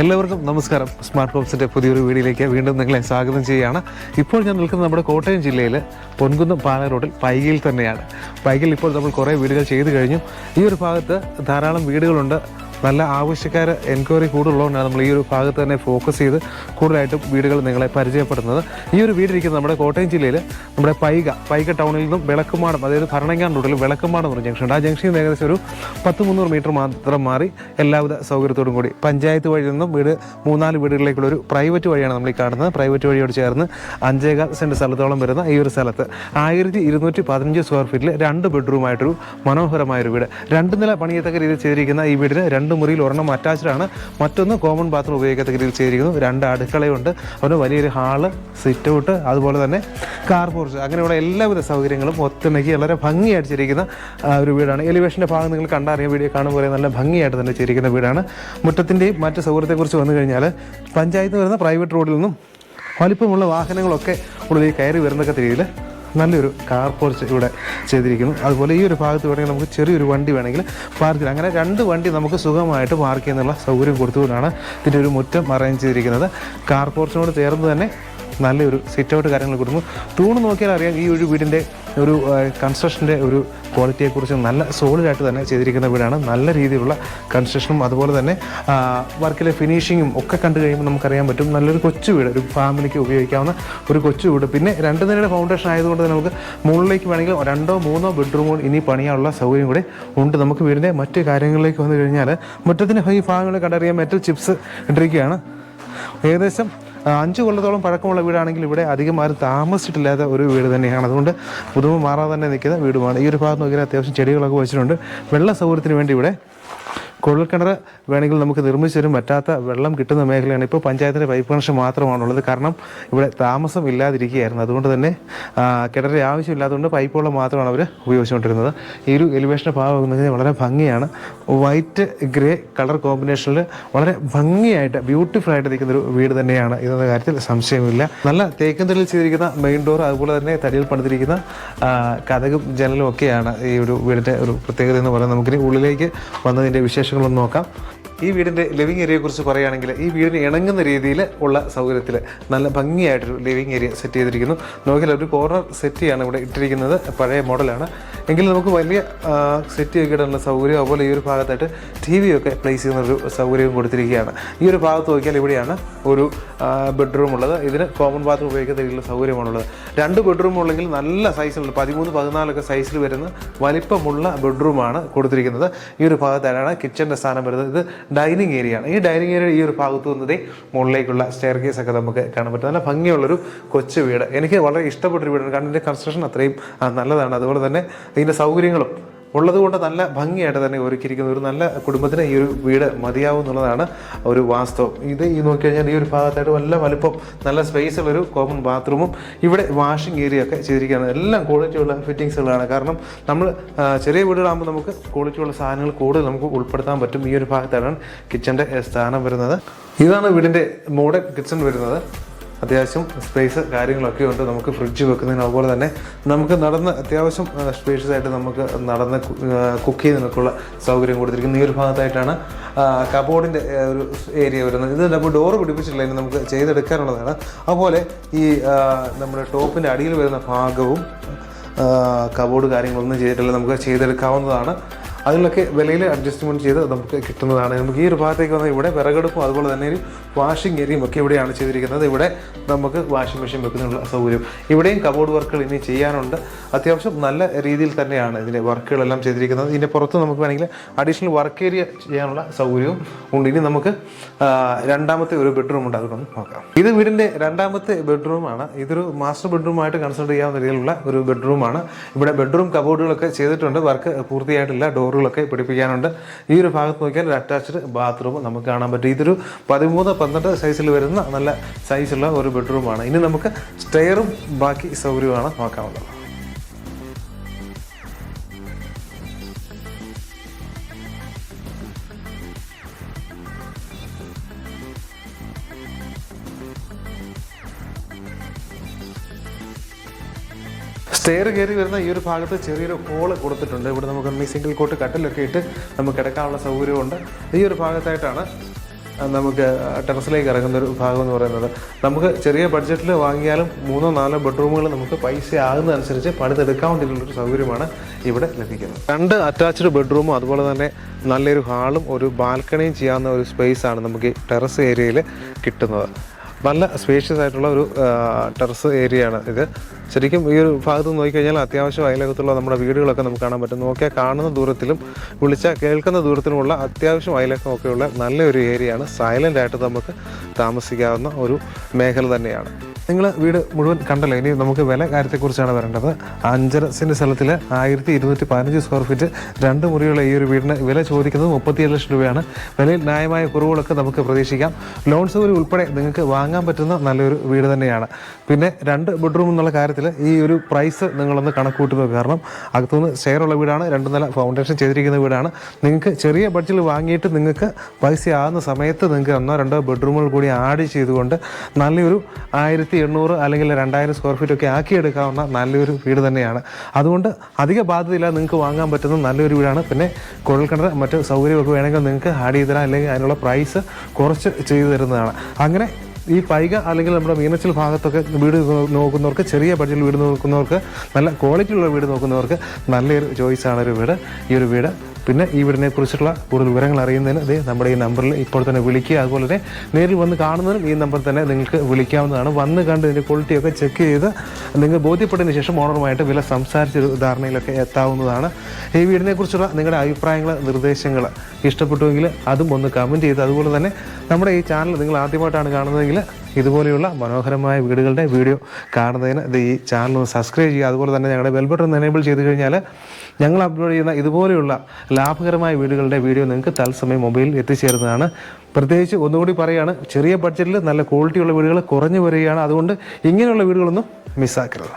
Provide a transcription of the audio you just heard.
എല്ലാവർക്കും നമസ്കാരം. സ്മാർട്ട് ഹോംസിന്റെ പുതിയൊരു വീഡിയോയിലേക്ക് വീണ്ടും നിങ്ങളെ സ്വാഗതം ചെയ്യുകയാണ്. ഇപ്പോൾ ഞാൻ നിൽക്കുന്നത് നമ്മുടെ കോട്ടയം ജില്ലയിൽ പൊൻകുന്നം പാല റോഡിൽ പൈകയിൽ തന്നെയാണ്. പൈകയിൽ ഇപ്പോൾ നമ്മൾ കുറേ വീടുകൾ ചെയ്തു കഴിഞ്ഞു. ഈ ഒരു ഭാഗത്ത് ധാരാളം വീടുകളുണ്ട്. നല്ല ആവശ്യക്കാർ എൻക്വയറി കൂടുതലുള്ളതുകൊണ്ടാണ് നമ്മൾ ഈ ഒരു ഭാഗത്ത് തന്നെ ഫോക്കസ് ചെയ്ത് കൂടുതലായിട്ടും വീടുകൾ നിങ്ങളെ പരിചയപ്പെടുന്നത് ഈ ഒരു വീടിരിക്കുന്നത് നമ്മുടെ കോട്ടയം ജില്ലയിൽ നമ്മുടെ പൈക പൈക ടൗണിൽ നിന്നും വിളക്കുമാടം അതായത് ഭരണങ്ങാൻ റോഡിൽ വിളക്കുമാടം എന്ന് ജംഗ്ഷൻ ഉണ്ട്. ആ ജംഗ്ഷനിൽ ഏകദേശം ഒരു പത്ത് മുന്നൂറ് മീറ്റർ മാത്രം മാറി എല്ലാവിധ സൗകര്യത്തോടും കൂടി. പഞ്ചായത്ത് വഴി നിന്നും വീട് മൂന്നാൽ വീടുകളിലേക്കുള്ള ഒരു പ്രൈവറ്റ് വഴിയാണ് നമ്മൾ ഈ കാണുന്നത്. പ്രൈവറ്റ് വഴിയോട് ചേർന്ന് അഞ്ചേകാൽ സെന്റ് സ്ഥലത്തോളം വരുന്ന ഈ ഒരു സ്ഥലത്ത് ആയിരത്തി ഇരുന്നൂറ്റി പതിനഞ്ച് സ്ക്വയർ ഫീറ്റിൽ രണ്ട് ബെഡ്റൂമായിട്ടൊരു മനോഹരമായൊരു വീട്. രണ്ട് നില പണിയത്തക്ക രീതിയിൽ ചെയ്തിരിക്കുന്ന ഈ വീടിന് രണ്ട് മുറിയിൽ ഒരെണ്ണം അറ്റാച്ച്ഡ് ആണ്. മറ്റൊന്ന് കോമൺ ബാത്റൂം ഉപയോഗിക്കത്തക്ക രീതിയിൽ ചെയ്തിരിക്കുന്നു രണ്ട് അടുക്കളയുണ്ട്. അവന് വലിയൊരു ഹാൾ സിറ്റ് ഔട്ട് അതുപോലെ തന്നെ കാർ പോർച്ച് അങ്ങനെയുള്ള എല്ലാവിധ സൗകര്യങ്ങളും ഒത്തിണക്കി വളരെ ഭംഗിയായിട്ട് ചെയ്തിരിക്കുന്ന ഒരു വീടാണ്. എലിവേഷന്റെ ഭാഗം നിങ്ങൾ കണ്ടറിയാം. വീഡിയോ കാണുമ്പോൾ നല്ല ഭംഗിയായിട്ട് തന്നെ ചെയ്തിരിക്കുന്ന വീടാണ്. മുറ്റത്തിന്റെയും മറ്റ് സൗകര്യത്തെക്കുറിച്ച് വന്നു കഴിഞ്ഞാൽ പഞ്ചായത്ത് വരുന്ന പ്രൈവറ്റ് റോഡിൽ നിന്നും വലിപ്പമുള്ള വാഹനങ്ങളൊക്കെ ഉള്ളിൽ കയറി വരുന്നൊക്കെ രീതിയിൽ നല്ലൊരു കാർ പോർച്ച് ഇവിടെ ചെയ്തിരിക്കുന്നു. അതുപോലെ ഈ ഒരു ഭാഗത്ത് വേണമെങ്കിൽ നമുക്ക് ചെറിയൊരു വണ്ടി വേണമെങ്കിൽ പാർക്ക് ചെയ്യാം. അങ്ങനെ രണ്ട് വണ്ടി നമുക്ക് സുഖമായിട്ട് പാർക്ക് ചെയ്യുന്നുള്ള സൗകര്യം കൊടുത്തുകൊണ്ടാണ് ഇതിന്റെ ഒരു മുറ്റം അറേഞ്ച് ചെയ്തിരിക്കുന്നത്. കാർ പോർച്ചിനോട് ചേർന്ന് തന്നെ നല്ലൊരു സിറ്റ് ഔട്ട് കാര്യങ്ങൾ കൊടുക്കുന്നു തൂണ് നോക്കിയാൽ അറിയാം ഈ ഒരു വീടിന്റെ ഒരു കൺസ്ട്രക്ഷന്റെ ഒരു ക്വാളിറ്റിയെക്കുറിച്ച് നല്ല സോളിഡായിട്ട് തന്നെ ചെയ്തിരിക്കുന്ന വീടാണ്. നല്ല രീതിയിലുള്ള കൺസ്ട്രക്ഷനും അതുപോലെ തന്നെ വർക്കിലെ ഫിനിഷിങ്ങും ഒക്കെ കണ്ടു കഴിയുമ്പോൾ നമുക്കറിയാൻ പറ്റും നല്ലൊരു കൊച്ചു വീട് ഒരു ഫാമിലിക്ക് ഉപയോഗിക്കാവുന്ന ഒരു കൊച്ചു വീട്. പിന്നെ രണ്ട് നിലയുടെ ഫൗണ്ടേഷൻ ആയതുകൊണ്ട് തന്നെ നമുക്ക് മുകളിലേക്ക് വേണമെങ്കിൽ രണ്ടോ മൂന്നോ ബെഡ്റൂമുകൾ ഇനി പണിയാനുള്ള സൗകര്യം കൂടെ ഉണ്ട്. നമുക്ക് വീടിന്റെ മറ്റ് കാര്യങ്ങളിലേക്ക് വന്നു കഴിഞ്ഞാൽ മുറ്റത്തിന്റെ ഈ ഭാഗങ്ങൾ കണ്ടറിയാൻ മെറ്റൽ ചിപ്സ് ഇട്ടിരിക്കുകയാണ്. ഏകദേശം അഞ്ച് കൊല്ലത്തോളം പഴക്കമുള്ള വീടാണെങ്കിൽ ഇവിടെ അധികം ആരും താമസിച്ചിട്ടില്ലാത്ത ഒരു വീട് തന്നെയാണ്. അതുകൊണ്ട് പുതുമ മാറാതെ തന്നെ നിൽക്കുന്ന വീടുമാണ്. ഈ ഒരു ഭാഗത്ത് നോക്കിയാൽ അത്യാവശ്യം ചെടികളൊക്കെ വെച്ചിട്ടുണ്ട്. വെള്ള സൗകര്യത്തിന് വേണ്ടി ഇവിടെ കുഴൽക്കിണർ വേണമെങ്കിൽ നമുക്ക് നിർമ്മിച്ചു തരും. പറ്റാത്ത വെള്ളം കിട്ടുന്ന മേഖലയാണ് ഇപ്പോൾ പഞ്ചായത്തിന്റെ പൈപ്പ് കണക്ഷൻ മാത്രമാണുള്ളത്. കാരണം ഇവിടെ താമസം ഇല്ലാതിരിക്കുകയായിരുന്നു. അതുകൊണ്ട് തന്നെ കിണറിന്റെ ആവശ്യമില്ലാത്തതുകൊണ്ട് പൈപ്പ് വെള്ളം മാത്രമാണ് അവർ ഉപയോഗിച്ചുകൊണ്ടിരുന്നത്. ഈ ഒരു എലിവേഷന്റെ ഭാഗം വളരെ ഭംഗിയാണ്. വൈറ്റ് ഗ്രേ കളർ കോമ്പിനേഷനിൽ വളരെ ഭംഗിയായിട്ട് ബ്യൂട്ടിഫുൾ ആയിട്ട് നിൽക്കുന്ന ഒരു വീട് തന്നെയാണ്. ഇതെന്ന കാര്യത്തിൽ സംശയമില്ല. നല്ല തേക്കും ചെയ്തിരിക്കുന്ന മെയിൻ ഡോർ അതുപോലെ തന്നെ തടിയിൽ പണിതിരിക്കുന്ന കഥകും ജനലും ഒക്കെയാണ് ഈ ഒരു വീടിന്റെ ഒരു പ്രത്യേകത എന്ന് പറയുന്നത്. നമുക്കിനി ഉള്ളിലേക്ക് വന്നതിന്റെ വിശേഷങ്ങളൊന്ന് നോക്കാം. ഈ വീടിന്റെ ലിവിങ് ഏരിയയെ കുറിച്ച് പറയുകയാണെങ്കിൽ ഈ വീടിന് ഇണങ്ങുന്ന രീതിയിൽ ഉള്ള സൗകര്യത്തിൽ നല്ല ഭംഗിയായിട്ടൊരു ലിവിങ് ഏരിയ സെറ്റ് ചെയ്തിരിക്കുന്നു. നോക്കിയാൽ ഒരു കോർണർ സെറ്റിയാണ് ഇവിടെ ഇട്ടിരിക്കുന്നത്. പഴയ മോഡലാണ്. എങ്കിലും നമുക്ക് വലിയ സെറ്റ് ഒക്കെ ഇടാനുള്ള സൗകര്യം അതുപോലെ ഈ ഒരു ഭാഗത്തായിട്ട് ടി വി ഒക്കെ പ്ലേസ് ചെയ്യുന്ന ഒരു സൗകര്യവും കൊടുത്തിരിക്കുകയാണ്. ഈ ഒരു ഭാഗത്ത് നോക്കിയാൽ ഇവിടെയാണ് ഒരു ബെഡ്റൂം ഉള്ളത്. ഇതിന് കോമൺ ബാത്റൂം ഉപയോഗിക്കുന്ന രീതിയിലുള്ള സൗകര്യമാണുള്ളത്. രണ്ട് ബെഡ്റൂം ഉള്ളെങ്കിൽ നല്ല സൈസിലുള്ള പതിമൂന്ന് പതിനാലൊക്കെ സൈസിൽ വരുന്ന വലിപ്പമുള്ള ബെഡ്റൂമാണ് കൊടുത്തിരിക്കുന്നത്. ഈ ഒരു ഭാഗത്താണ് കിച്ചന്റെ സ്ഥാനം വരുന്നത്. ഇത് ഡൈനിങ് ഏരിയ ആണ്. ഈ ഡൈനിങ് ഏരിയ ഈ ഒരു ഭാഗത്ത് നിന്നതേ മുകളിലേക്കുള്ള സ്റ്റെയർ കേസ് ഒക്കെ നമുക്ക് കാണാൻ പറ്റും. നല്ല ഭംഗിയുള്ളൊരു കൊച്ചു വീട്. എനിക്ക് വളരെ ഇഷ്ടപ്പെട്ടൊരു വീടാണ്. കാരണം ഇതിന്റെ കൺസ്ട്രക്ഷൻ അത്രയും നല്ലതാണ്. അതുപോലെ തന്നെ ഇതിന്റെ സൗകര്യങ്ങളും ഉള്ളത് കൊണ്ട് നല്ല ഭംഗിയായിട്ട് തന്നെ ഒരുക്കിയിരിക്കുന്ന ഒരു നല്ല കുടുംബത്തിന് ഈ ഒരു വീട് മതിയാവും എന്നുള്ളതാണ് ഒരു വാസ്തവം. ഇത് ഈ നോക്കിക്കഴിഞ്ഞാൽ ഈ ഒരു ഭാഗത്തായിട്ട് നല്ല വലുപ്പം നല്ല സ്പേസ് ഉള്ളൊരു കോമൺ ബാത്റൂമും ഇവിടെ വാഷിംഗ് ഏരിയ ഒക്കെ ചെയ്തിരിക്കുകയാണ്. എല്ലാം ക്വാളിറ്റി ഉള്ള ഫിറ്റിങ്സുകളാണ് കാരണം നമ്മൾ ചെറിയ വീടുകളാകുമ്പോൾ നമുക്ക് ക്വാളിറ്റിയുള്ള സാധനങ്ങൾ കൂടുതൽ നമുക്ക് ഉൾപ്പെടുത്താൻ പറ്റും ഈ ഒരു ഭാഗത്താണ് കിച്ചന്റെ സ്ഥാനം വരുന്നത്. ഇതാണ് വീടിന്റെ മോഡേൺ കിച്ചൺ വരുന്നത്. അത്യാവശ്യം സ്പേസ് കാര്യങ്ങളൊക്കെ ഉണ്ട് നമുക്ക് ഫ്രിഡ്ജ് വെക്കുന്നതിന് അതുപോലെ തന്നെ നമുക്ക് നടന്ന് അത്യാവശ്യം സ്പേഷ്യസ് ആയിട്ട് നമുക്ക് നടന്ന് കുക്ക് ചെയ്യുന്നതിനൊക്കെയുള്ള സൗകര്യം കൊടുത്തിരിക്കുന്നു. ഈ ഒരു ഭാഗത്തായിട്ടാണ് കബോർഡിന്റെ ഒരു ഏരിയ വരുന്നത്. ഇത് നമ്മൾ ഡോറ് പിടിപ്പിച്ചിട്ടില്ല നമുക്ക് ചെയ്തെടുക്കാനുള്ളതാണ്. അതുപോലെ ഈ നമ്മുടെ ടോപ്പിന്റെ അടിയിൽ വരുന്ന ഭാഗവും കബോർഡ് കാര്യങ്ങളൊന്നും ചെയ്തിട്ടില്ല നമുക്ക് ചെയ്തെടുക്കാവുന്നതാണ്. അതിലൊക്കെ വിലയിൽ അഡ്ജസ്റ്റ്മെന്റ് ചെയ്ത് നമുക്ക് കിട്ടുന്നതാണ്. നമുക്ക് ഈ ഒരു ഭാഗത്തേക്ക് വന്നാൽ ഇവിടെ വിറകെടുപ്പും അതുപോലെ തന്നെ ഒരു വാഷിംഗ് ഏരിയയും ഒക്കെ ഇവിടെയാണ് ചെയ്തിരിക്കുന്നത്. ഇവിടെ നമുക്ക് വാഷിംഗ് മെഷീൻ വെക്കുന്നതിനുള്ള സൗകര്യം. ഇവിടെയും കബോർഡ് വർക്കുകൾ ഇനി ചെയ്യാനുണ്ട്. അത്യാവശ്യം നല്ല രീതിയിൽ തന്നെയാണ് ഇതിന്റെ വർക്കുകളെല്ലാം ചെയ്തിരിക്കുന്നത്. ഇതിന്റെ പുറത്ത് നമുക്ക് വേണമെങ്കിൽ അഡീഷണൽ വർക്ക് ഏരിയ ചെയ്യാനുള്ള സൗകര്യവും ഉണ്ട്. ഇനി നമുക്ക് രണ്ടാമത്തെ ഒരു ബെഡ്റൂം ഉണ്ട് അതുകൊണ്ട് നോക്കാം. ഇത് വീടിന്റെ രണ്ടാമത്തെ ബെഡ്റൂമാണ് ഇതൊരു മാസ്റ്റർ ബെഡ്റൂമായിട്ട് കൺസിഡർ ചെയ്യാവുന്ന രീതിയിലുള്ള ഒരു ബെഡ്റൂമാണ് ഇവിടെ ബെഡ്റൂം കബോർഡുകളൊക്കെ ചെയ്തിട്ടുണ്ട്. വർക്ക് പൂർത്തിയായിട്ടില്ല. ഡോർ ബോർഡുകളൊക്കെ പിടിപ്പിക്കാനുണ്ട് ഈ ഒരു ഭാഗത്ത് നോക്കിയാൽ ഒരു അറ്റാച്ച്ഡ് ബാത്റൂം നമുക്ക് കാണാൻ പറ്റും. ഇതൊരു പതിമൂന്ന് പന്ത്രണ്ട് സൈസിൽ വരുന്ന നല്ല സൈസുള്ള ഒരു ബെഡ്റൂമാണ് ഇനി നമുക്ക് സ്റ്റെയറും ബാക്കി സൗകര്യമാണ് നോക്കാനുള്ളത്. സ്റ്റെയർ കയറി വരുന്ന ഈ ഒരു ഭാഗത്ത് ചെറിയൊരു ഹോൾ കൊടുത്തിട്ടുണ്ട്. ഇവിടെ നമുക്ക് ഈ സിംഗിൾ കോട്ട് കട്ടിലൊക്കെ ഇട്ട് നമുക്ക് കിടക്കാനുള്ള സൗകര്യമുണ്ട് ഈ ഒരു ഭാഗത്തായിട്ടാണ് നമുക്ക് ടെറസിലേക്ക് ഇറങ്ങുന്ന ഒരു ഭാഗം എന്ന് പറയുന്നത്. നമുക്ക് ചെറിയ ബഡ്ജറ്റിൽ വാങ്ങിയാലും മൂന്നോ നാലോ ബെഡ്റൂമുകൾ നമുക്ക് പൈസ ആകുന്നതനുസരിച്ച് ഒരു സൗകര്യമാണ് ഇവിടെ ലഭിക്കുന്നത്. രണ്ട് അറ്റാച്ച്ഡ് ബെഡ്റൂമും അതുപോലെ തന്നെ നല്ലൊരു ഹാളും ഒരു ബാൽക്കണിയും ചെയ്യാവുന്ന ഒരു സ്പേസ് ആണ് നമുക്ക് ടെറസ് ഏരിയയിൽ കിട്ടുന്നത്. നല്ല സ്പേഷ്യസ് ആയിട്ടുള്ള ഒരു ടെറസ് ഏരിയയാണ് ഇത്. ശരിക്കും ഈ ഒരു ഭാഗത്ത് നോക്കിക്കഴിഞ്ഞാൽ അത്യാവശ്യം അയലകത്തുള്ള നമ്മുടെ വീടുകളൊക്കെ നമുക്ക് കാണാൻ പറ്റും. നോക്കിയാൽ കാണുന്ന ദൂരത്തിലും വിളിച്ചാൽ കേൾക്കുന്ന ദൂരത്തിലുമുള്ള അത്യാവശ്യം അയലക്കമൊക്കെയുള്ള നല്ലൊരു ഏരിയയാണ് സൈലന്റ് ആയിട്ട് നമുക്ക് താമസിക്കാവുന്ന ഒരു മേഖല തന്നെയാണ്. നിങ്ങൾ വീട് മുഴുവൻ കണ്ടല്ലോ. ഇനി നമുക്ക് വില കാര്യത്തെക്കുറിച്ചാണ് വരേണ്ടത്. അഞ്ചര സെന്റ് സ്ഥലത്തിൽ ആയിരത്തി ഇരുന്നൂറ്റി പതിനഞ്ച് സ്ക്വയർ ഫീറ്റ് രണ്ട് മുറിയുള്ള ഈ ഒരു വീടിന് വില ചോദിക്കുന്നത് മുപ്പത്തിയേഴ് ലക്ഷം രൂപയാണ്. വിലയിൽ ന്യായമായ കുറവുകളൊക്കെ നമുക്ക് പ്രതീക്ഷിക്കാം. ലോൺ സൗകര്യം ഉൾപ്പെടെ നിങ്ങൾക്ക് വാങ്ങാൻ പറ്റുന്ന നല്ലൊരു വീട് തന്നെയാണ്. പിന്നെ രണ്ട് ബെഡ്റൂം എന്നുള്ള കാര്യത്തിൽ ഈ ഒരു പ്രൈസ് നിങ്ങളൊന്ന് കണക്കൂട്ടി നോക്കുക കാരണം അകത്തുനിന്ന് ഷെയറുള്ള വീടാണ് രണ്ട് നില ഫൗണ്ടേഷൻ ചെയ്തിരിക്കുന്ന വീടാണ്. നിങ്ങൾക്ക് ചെറിയ ബഡ്ജറ്റിൽ വാങ്ങിയിട്ട് നിങ്ങൾക്ക് പൈസ ആകുന്ന സമയത്ത് നിങ്ങൾക്ക് ഒന്നോ രണ്ടോ ബെഡ്റൂമുകൾ കൂടി ആഡ് ചെയ്തുകൊണ്ട് നല്ലൊരു ആയിരത്തി എണ്ണൂറ് അല്ലെങ്കിൽ രണ്ടായിരം സ്ക്വയർ ഫീറ്റ് ഒക്കെ ആക്കിയെടുക്കാവുന്ന നല്ലൊരു വീട് തന്നെയാണ്. അതുകൊണ്ട് അധിക ബാധ്യതയില്ല നിങ്ങൾക്ക് വാങ്ങാൻ പറ്റുന്ന നല്ലൊരു വീടാണ്. പിന്നെ കുഴൽക്കിണർ മറ്റ് സൗകര്യമൊക്കെ വേണമെങ്കിൽ നിങ്ങൾക്ക് ആഡ് ചെയ്ത് തരാം. അല്ലെങ്കിൽ അതിനുള്ള പ്രൈസ് കുറച്ച് ചെയ്തു തരുന്നതാണ്. അങ്ങനെ ഈ പൈക അല്ലെങ്കിൽ നമ്മുടെ മീനച്ചൽ ഭാഗത്തൊക്കെ വീട് നോക്കുന്നവർക്ക് ചെറിയ ബഡ്ജറ്റിൽ വീട് നോക്കുന്നവർക്ക് നല്ല ക്വാളിറ്റി ഉള്ള വീട് നോക്കുന്നവർക്ക് നല്ലൊരു ചോയ്സാണ് ഒരു വീട്. ഈ ഒരു വീട് പിന്നെ ഈ വീടിനെ കുറിച്ചിട്ടുള്ള കൂടുതൽ വിവരങ്ങൾ അറിയുന്നതിന് ഇത് നമ്മുടെ ഈ നമ്പറിൽ ഇപ്പോൾ തന്നെ വിളിക്കുക. അതുപോലെ തന്നെ നേരിൽ വന്ന് കാണുന്നതിനും ഈ നമ്പർ തന്നെ നിങ്ങൾക്ക് വിളിക്കാവുന്നതാണ്. വന്ന് കണ്ട് ഇതിന്റെ ക്വാളിറ്റിയൊക്കെ ചെക്ക് ചെയ്ത് നിങ്ങൾ ബോധ്യപ്പെട്ടതിന് ശേഷം ഓണറുമായിട്ട് വില സംസാരിച്ചൊരു ധാരണയിലൊക്കെ എത്താവുന്നതാണ്. ഈ വീടിനെ കുറിച്ചുള്ള നിങ്ങളുടെ അഭിപ്രായങ്ങൾ നിർദ്ദേശങ്ങൾ ഇഷ്ടപ്പെട്ടുവെങ്കിൽ അതും ഒന്ന് കമന്റ് ചെയ്ത് അതുപോലെ തന്നെ നമ്മുടെ ഈ ചാനൽ നിങ്ങൾ ആദ്യമായിട്ടാണ് കാണുന്നതെങ്കിൽ ഇതുപോലെയുള്ള മനോഹരമായ വീടുകളുടെ വീഡിയോ കാണുന്നതിന് ഇത് ഈ ചാനൽ ഒന്ന് സബ്സ്ക്രൈബ് ചെയ്യുക. അതുപോലെ തന്നെ ഞങ്ങളുടെ ബെൽബട്ടൺ എനേബിൾ ചെയ്ത് കഴിഞ്ഞാൽ ഞങ്ങൾ അപ്ലോഡ് ചെയ്യുന്ന ഇതുപോലെയുള്ള ലാഭകരമായ വീടുകളുടെ വീഡിയോ നിങ്ങൾക്ക് തത്സമയം മൊബൈലിൽ എത്തിച്ചേരുന്നതാണ്. പ്രത്യേകിച്ച് ഒന്നുകൂടി പറയുകയാണ് ചെറിയ ബഡ്ജറ്റിൽ നല്ല ക്വാളിറ്റിയുള്ള വീടുകൾ കുറഞ്ഞു വരികയാണ്. അതുകൊണ്ട് ഇങ്ങനെയുള്ള വീടുകളൊന്നും മിസ്സാക്കരുത്